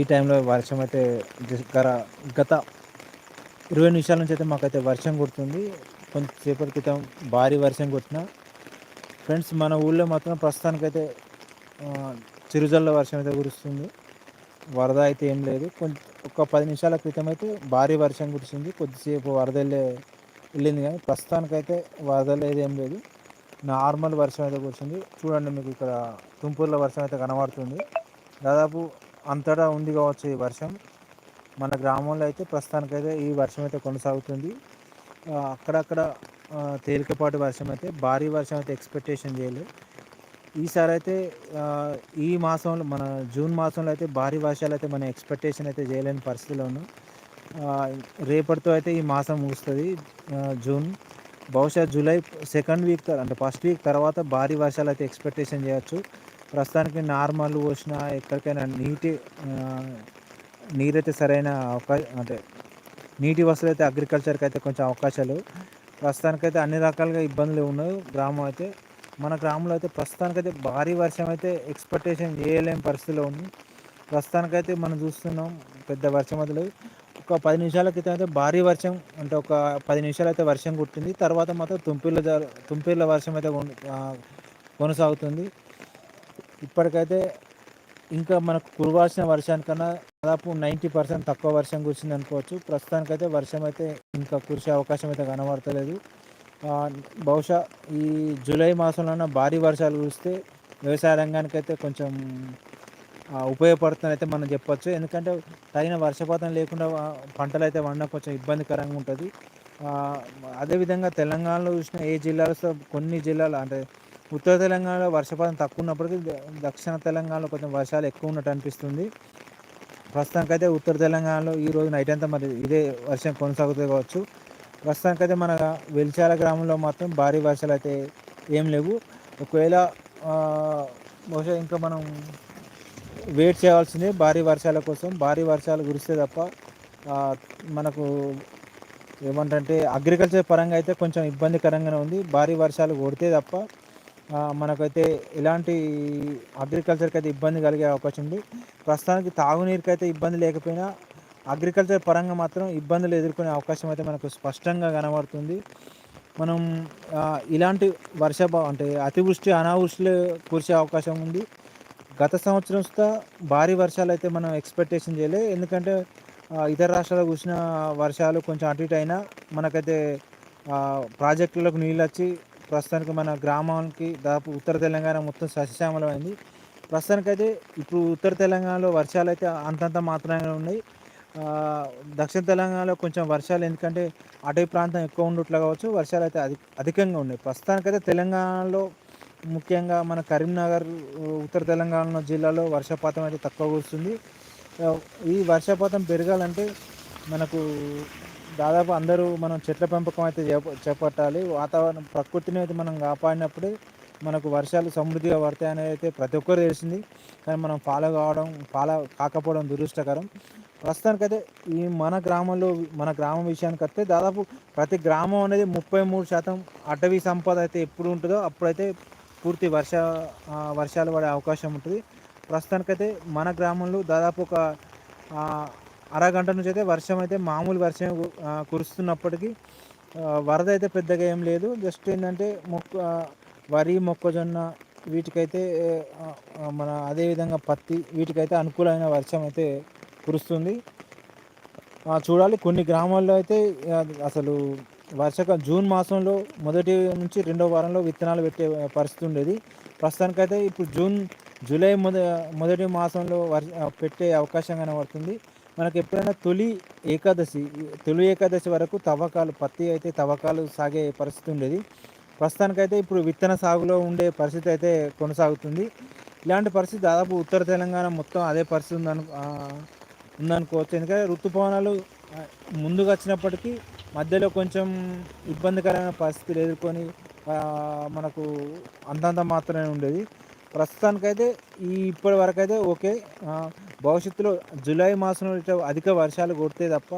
ఈ టైంలో వర్షం అయితే గర గత ఇరవై నిమిషాల నుంచి అయితే మాకైతే వర్షం కొడుతుంది. కొంతసేపటి క్రితం భారీ వర్షం కొట్టిన. ఫ్రెండ్స్ మన ఊళ్ళో మాత్రం ప్రస్తుతానికైతే చిరుజల్ల వర్షం అయితే కురుస్తుంది. వరద అయితే ఏం లేదు. కొంచెం ఒక పది నిమిషాల క్రితం అయితే భారీ వర్షం కురిసింది. కొద్దిసేపు వరద వెళ్ళే వెళ్ళింది కానీ ప్రస్తుతానికైతే వరద లేదు ఏం లేదు. నార్మల్ వర్షం అయితే కురిసింది. చూడండి మీకు ఇక్కడ తుంపూర్ల వర్షం అయితే కనబడుతుంది. దాదాపు అంతటా ఉంది కావచ్చు ఈ వర్షం. మన గ్రామంలో అయితే ప్రస్తుతానికైతే ఈ వర్షం అయితే కొనసాగుతుంది. అక్కడక్కడ తేలికపాటి వర్షం అయితే భారీ వర్షం అయితే ఎక్స్పెక్టేషన్ చేయలేదు. ఈసారి అయితే ఈ మాసంలో మన జూన్ మాసంలో అయితే భారీ వర్షాలు అయితే మన ఎక్స్పెక్టేషన్ అయితే చేయలేని పరిస్థితిలో ఉన్నాం రేపటితో అయితే ఈ మాసం ముగుస్తుంది జూన్. బహుశా జూలై సెకండ్ వీక్ అంటే ఫస్ట్ వీక్ తర్వాత భారీ వర్షాలు అయితే ఎక్స్పెక్టేషన్ చేయొచ్చు. ప్రస్తుతానికి నార్మల్ పోసిన ఎక్కడికైనా నీటి నీరైతే సరైన అవకాశం అంటే నీటి వసతులు అయితే అగ్రికల్చర్కి అయితే కొంచెం అవకాశాలు. ప్రస్తుతానికైతే అన్ని రకాలుగా ఇబ్బందులు ఉన్నాయి గ్రామం అయితే మన గ్రామంలో అయితే ప్రస్తుతానికైతే భారీ వర్షం అయితే ఎక్స్పెక్టేషన్ చేయలేని పరిస్థితిలో ఉంది. ప్రస్తుతానికైతే మనం చూస్తున్నాం పెద్ద వర్షం వదిలేదు ఒక పది నిమిషాల క్రితం అయితే భారీ వర్షం అంటే ఒక పది నిమిషాలు అయితే వర్షం కుట్టింది. తర్వాత మాత్రం తుంపిళ్ళ తుంపిళ్ళ వర్షం అయితే కొనసాగుతుంది. ఇప్పటికైతే ఇంకా మనకు కురవాల్సిన వర్షానికన్నా దాదాపు నైంటీ పర్సెంట్ తక్కువ వర్షం కురిసింది అనుకోవచ్చు. ప్రస్తుతానికైతే వర్షం అయితే ఇంకా కురిసే అవకాశం అయితే కనబడతలేదు. బహుశా ఈ జూలై మాసంలోనే భారీ వర్షాలు కురిస్తే వ్యవసాయ రంగానికి అయితే కొంచెం ఉపయోగపడుతుంది అయితే మనం చెప్పొచ్చు. ఎందుకంటే తగిన వర్షపాతం లేకుండా పంటలు అయితే వండడం కొంచెం ఇబ్బందికరంగా ఉంటుంది. అదేవిధంగా తెలంగాణలో చూసిన ఏ జిల్లాలో కొన్ని జిల్లాలు అంటే ఉత్తర తెలంగాణలో వర్షపాతం తక్కువ ఉన్నప్పటికీ దక్షిణ తెలంగాణలో కొంచెం వర్షాలు ఎక్కువ ఉన్నట్టు అనిపిస్తుంది. ప్రస్తుతానికైతే ఉత్తర తెలంగాణలో ఈ రోజు నైట్ అంతా మరి ఇదే వర్షం కొనసాగుతుంది కావచ్చు. ప్రస్తుతానికైతే మన వెలిచాల గ్రామంలో మాత్రం భారీ వర్షాలు అయితే ఏం లేవు. ఒకవేళ బహుశా ఇంకా మనం వెయిట్ చేయాల్సిందే భారీ వర్షాల కోసం. భారీ వర్షాలు కురిస్తే తప్ప మనకు ఏమంటే అగ్రికల్చర్ పరంగా అయితే కొంచెం ఇబ్బందికరంగానే ఉంది. భారీ వర్షాలు కొడితే తప్ప మనకైతే ఎలాంటి అగ్రికల్చర్కి అయితే ఇబ్బంది కలిగే అవకాశం ఉంది. ప్రస్తుతానికి తాగునీరుకి అయితే ఇబ్బంది లేకపోయినా అగ్రికల్చర్ పరంగా మాత్రం ఇబ్బందులు ఎదుర్కొనే అవకాశం అయితే మనకు స్పష్టంగా కనబడుతుంది. మనం ఇలాంటి వర్ష అంటే అతివృష్టి అనావృష్టిలు కురిసే అవకాశం ఉంది. గత సంవత్సరం భారీ వర్షాలు అయితే మనం ఎక్స్పెక్టేషన్ చేయలే. ఎందుకంటే ఇతర రాష్ట్రాలకు కురిసిన వర్షాలు కొంచెం అటు ఇటు అయినా మనకైతే ప్రాజెక్టులకు నీళ్ళు వచ్చి ప్రస్తుతానికి మన గ్రామానికి దాదాపు ఉత్తర తెలంగాణ మొత్తం సస్యశ్యామలమైంది ప్రస్తుతానికైతే ఇప్పుడు ఉత్తర తెలంగాణలో వర్షాలు అయితే అంతంత మాత్రమే ఉన్నాయి. దక్షిణ తెలంగాణలో కొంచెం వర్షాలు ఎందుకంటే అటవీ ప్రాంతం ఎక్కువ ఉండట్లా కావచ్చు వర్షాలు అయితే అధిక అధికంగా ఉన్నాయి. ప్రస్తుతానికైతే తెలంగాణలో ముఖ్యంగా మన కరీంనగర్ ఉత్తర తెలంగాణ జిల్లాలో వర్షపాతం అయితే తక్కువ కురుస్తుంది. ఈ వర్షపాతం పెరగాలంటే మనకు దాదాపు అందరూ మనం చెట్ల పెంపకం అయితే చేపట్టాలి. వాతావరణం ప్రకృతిని అయితే మనం కాపాడినప్పుడే మనకు వర్షాలు సమృద్ధిగా పడతాయనేది అయితే ప్రతి ఒక్కరు తెలిసింది. కానీ మనం ఫాలో కావడం ఫాలో కాకపోవడం దురదృష్టకరం. ప్రస్తుతానికైతే ఈ మన గ్రామంలో మన గ్రామం విషయానికి వస్తే దాదాపు ప్రతి గ్రామం అనేది ముప్పై మూడు శాతం అటవీ సంపద అయితే ఎప్పుడు ఉంటుందో అప్పుడైతే పూర్తి వర్ష వర్షాలు పడే అవకాశం ఉంటుంది. ప్రస్తుతానికైతే మన గ్రామంలో దాదాపు ఒక అరగంట నుంచి అయితే వర్షం అయితే మామూలు వర్షం కురుస్తున్నప్పటికీ వరద అయితే పెద్దగా ఏం లేదు. జస్ట్ ఏంటంటే మొక్క వరి మొక్కజొన్న వీటికైతే మన అదేవిధంగా పత్తి వీటికైతే అనుకూలమైన వర్షం అయితే కురుస్తుంది. చూడాలి. కొన్ని గ్రామాల్లో అయితే అసలు వర్షక జూన్ మాసంలో మొదటి నుంచి రెండో వారంలో విత్తనాలు పెట్టే పరిస్థితి ఉండేది. ప్రస్తుతానికైతే ఇప్పుడు జూన్ జూలై మొద మొదటి మాసంలో వర్ష పెట్టే అవకాశం కనబడుతుంది. మనకు ఎప్పుడైనా తొలి ఏకాదశి తొలి ఏకాదశి వరకు తవ్వకాలు పత్తి అయితే తవ్వకాలు సాగే పరిస్థితి ఉండేది. ప్రస్తుతానికైతే ఇప్పుడు విత్తన సాగులో ఉండే పరిస్థితి అయితే కొనసాగుతుంది. ఇలాంటి పరిస్థితి దాదాపు ఉత్తర తెలంగాణ మొత్తం అదే పరిస్థితి ఉందను ఉందనుకోవచ్చు. ఎందుకంటే ఋతుపవనాలు ముందుగా వచ్చినప్పటికీ మధ్యలో కొంచెం ఇబ్బందికరమైన పరిస్థితులు ఎదుర్కొని మనకు అంతంత మాత్రమే ఉండేది. ప్రస్తుతానికైతే ఈ ఇప్పటి వరకు అయితే ఓకే భవిష్యత్తులో జూలై మాసంలో అధిక వర్షాలు కొడితే తప్ప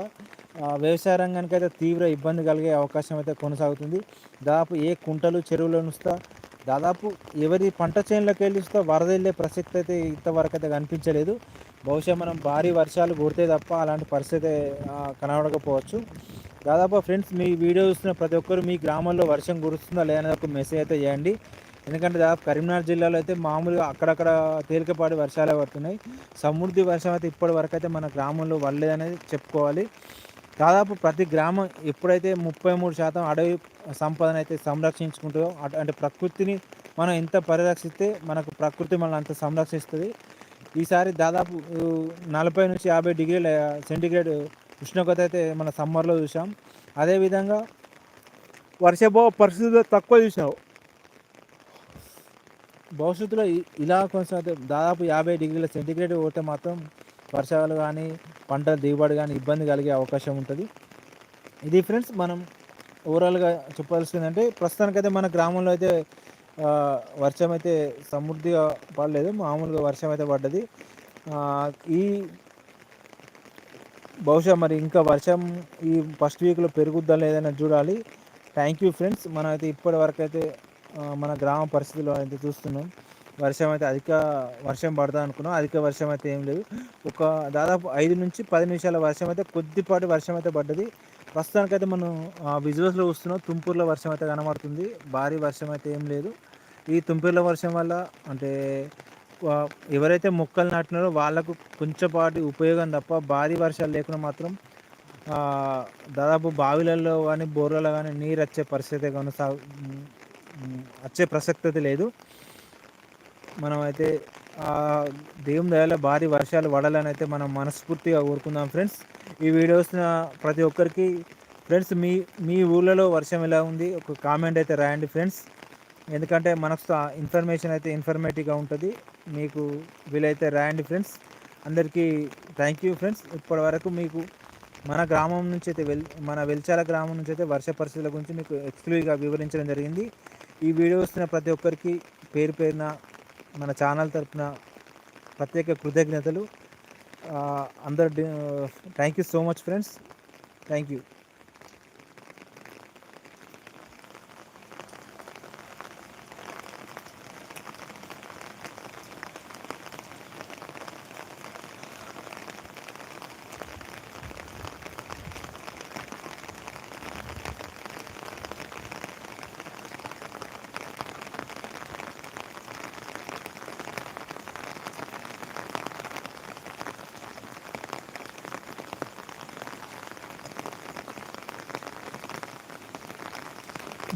వ్యవసాయ రంగానికి అయితే తీవ్ర ఇబ్బంది కలిగే అవకాశం అయితే కొనసాగుతుంది. దాదాపు ఏ కుంటలు చెరువులు నుస్తా దాదాపు ఎవరి పంట చేనులకు వెళ్ళిస్తా వరద వెళ్ళే ప్రసక్తి అయితే ఇంతవరకు అయితే కనిపించలేదు. బహుశా మనం భారీ వర్షాలు కొడితే తప్ప అలాంటి పరిస్థితి కనబడకపోవచ్చు. దాదాపు ఫ్రెండ్స్ మీ వీడియో చూస్తున్న ప్రతి ఒక్కరు మీ గ్రామంలో వర్షం కురుస్తుందా లేదని ఒక మెసేజ్ అయితే చేయండి. ఎందుకంటే దాదాపు కరీంనగర్ జిల్లాలో అయితే మామూలుగా అక్కడక్కడ తేలికపాటి వర్షాలే పడుతున్నాయి. సమృద్ధి వర్షం అయితే ఇప్పటి వరకు అయితే మన గ్రామంలో పడలేదనేది చెప్పుకోవాలి. దాదాపు ప్రతి గ్రామం ఎప్పుడైతే ముప్పై మూడు శాతం అడవి సంపదన అయితే సంరక్షించుకుంటుందో అటు- అంటే ప్రకృతిని మనం ఎంత పరిరక్షిస్తే మనకు ప్రకృతి మనల్ని అంత సంరక్షిస్తుంది. ఈసారి దాదాపు నలభై నుంచి యాభై డిగ్రీల సెంటిగ్రేడ్ ఉష్ణోగ్రత అయితే మన సమ్మర్లో చూసాం. అదేవిధంగా వర్షభావ పరిస్థితులు తక్కువ చూసాం భవిష్యత్తులో ఇలా కొంచెం దాదాపు యాభై డిగ్రీల సెంటిగ్రేడ్ పోతే మాత్రం వర్షాలు కానీ పంటల దిగుబడి కానీ ఇబ్బంది కలిగే అవకాశం ఉంటుంది. ఇది ఫ్రెండ్స్ మనం ఓవరాల్గా చెప్పాల్సిందంటే ప్రస్తుతానికైతే మన గ్రామంలో అయితే వర్షం అయితే సమృద్ధిగా పడలేదు. మామూలుగా వర్షం అయితే పడ్డది. ఈ బహుశా మరి ఇంకా వర్షం ఈ ఫస్ట్ వీక్లో పెరుగుద్దా లేదని చూడాలి. Thank you friends. మనం అయితే ఇప్పటి వరకు అయితే మన గ్రామ పరిస్థితుల్లో అయితే చూస్తున్నాం. వర్షం అయితే అధిక వర్షం పడదా అనుకున్నాం. అధిక వర్షం అయితే ఏం లేదు. ఒక దాదాపు ఐదు నుంచి పది నిమిషాల వర్షం అయితే కొద్దిపాటి వర్షం అయితే పడ్డది. ప్రస్తుతానికైతే మనం విజువల్స్లో చూస్తున్నాం. తుంపూరులో వర్షం అయితే కనబడుతుంది. భారీ వర్షం అయితే ఏం లేదు. ఈ తుంపూరులో వర్షం వల్ల అంటే ఎవరైతే మొక్కలు నాటినారో వాళ్ళకు కొంచెంపాటి ఉపయోగం తప్ప భారీ వర్షాలు లేకుండా మాత్రం దాదాపు బావిలలో కానీ బోర్లలో కానీ నీరు వచ్చే పరిస్థితి కొనసాగు వచ్చే ప్రసక్తి లేదు. మనమైతే దేవుని దయలో భారీ వర్షాలు పడాలని అయితే మనం మనస్ఫూర్తిగా కోరుకుందాం ఫ్రెండ్స్. ఈ వీడియోస్ ప్రతి ఒక్కరికి ఫ్రెండ్స్ మీ మీ ఊళ్ళలో వర్షం ఎలా ఉంది? ఒక కామెంట్ అయితే రాయండి ఫ్రెండ్స్. ఎందుకంటే మనకు ఇన్ఫర్మేషన్ అయితే ఇన్ఫర్మేటివ్గా ఉంటుంది. మీకు వీలైతే రాయండి ఫ్రెండ్స్. అందరికీ థ్యాంక్ యూ ఫ్రెండ్స్. ఇప్పటి వరకు మీకు మన గ్రామం నుంచి అయితే వెల్ మన వెల్చాల గ్రామం నుంచి అయితే వర్ష పరిస్థితుల గురించి మీకు ఎక్స్క్లూజివ్గా వివరించడం జరిగింది. ఈ వీడియో వస్తున్న ప్రతి ఒక్కరికి పేరు పేరున మన ఛానల్ తరపున ప్రత్యేక కృతజ్ఞతలు. అందరు thank you so much friends thank you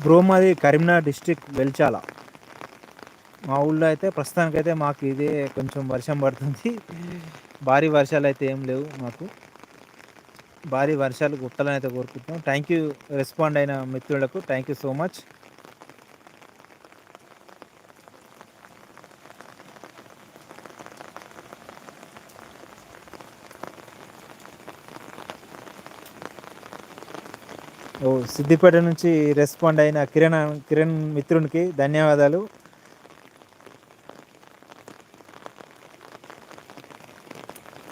bro మాది కరీంనగర్ డిస్టిక్ వెల్చాల. మా ఊళ్ళో అయితే ప్రస్తుతానికైతే మాకు ఇదే కొంచెం వర్షం పడుతుంది. భారీ వర్షాలు అయితే ఏం లేవు మాకు. భారీ వర్షాలు కుట్టాలని అయితే కోరుకుంటున్నాం. థ్యాంక్ యూ రెస్పాండ్ అయిన మిత్రులకు thank you so much Siddipet నుంచి రెస్పాండ్ అయిన కిరణ్ కిరణ్ మిత్రునికి ధన్యవాదాలు.